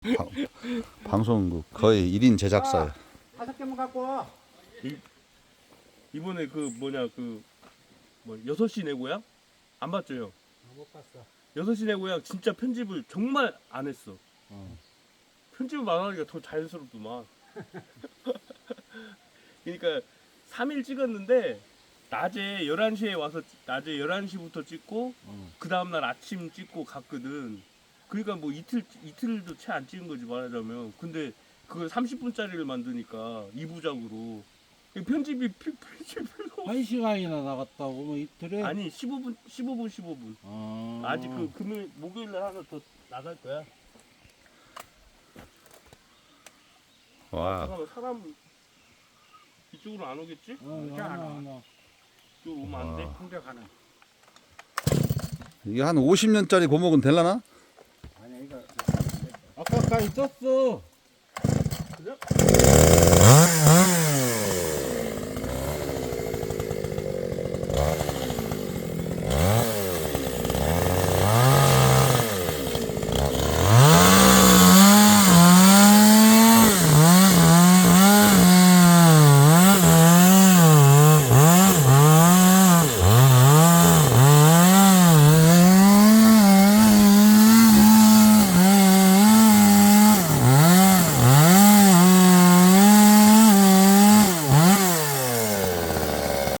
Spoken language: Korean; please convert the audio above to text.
바- 방송국 거의 1인 제작사야. 다섯 개만 갖고 와. 이번에 그 뭐냐 그뭐 여섯 시내 고향 안 봤죠 형? 못 봤어. 여섯 시내 고향 진짜 편집을 정말 안 했어. 어. 편집을 안 하니까 더 자연스럽더만. 그러니까 3일 찍었는데 낮에 11시에 와서 낮에 11시부터 찍고 어. 그 다음 날 아침 찍고 갔거든. 그러니까 뭐 이틀 이틀도 채 안 찍은 거지 말하자면. 근데 그걸 30분짜리를 만드니까 2부작으로 편집이 피- 너무 한 시간이나 나갔다고 뭐 이틀에 아니 15분 15분 15분 아, 아직 그 금요일 목요일 날 하나 더 나갈 거야 와. 잠깐만 사람 이쪽으로 안 오겠지? 어, 이렇게 하나 안 와. 하나 이쪽으로 오면 안 돼? 와. 공격하는. 이게 한 50년짜리 고목은 될라나? 이거 아까까지 떴어 그래?